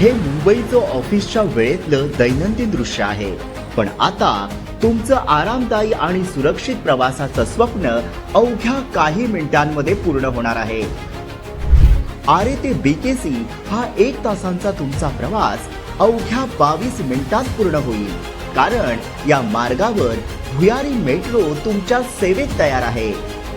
हे मुंबईचं ऑफिसच्या वेळेतलं दैनंदिन दृश्य आहे. पण आता तुमचं आरामदायी आणि सुरक्षित प्रवासाचं स्वप्न अवघ्या काही मिनिटांमध्ये पूर्ण होणार आहे. आरे ते बीकेसी हा एक तासांचा तुमचा प्रवास अवघ्या बावीस मिनिटात पूर्ण होईल. कारण या मार्गावर भुयारी मेट्रो तुमच्या सेवेत तयार आहे.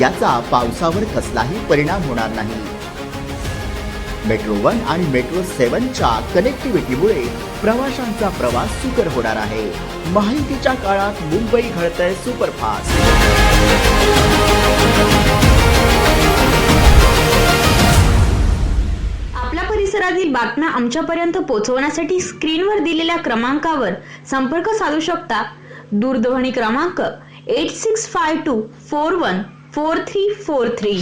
याचा पावसावर कसलाही परिणाम होणार नाही. मेट्रो वन आणि मेट्रो सेवनच्या कनेक्टिव्हिटीमुळे प्रवाशांचा प्रवास सुकर होणार आहे. माहितीच्या काळात मुंबई घडतंय सुपरफास्ट आपल्या परिसरातील बातम्या आमच्यापर्यंत पोहोचवण्यासाठी स्क्रीनवर दिलेल्या क्रमांकावर संपर्क साधू शकता. दूरध्वनी क्रमांक eight six five two four one four three four three.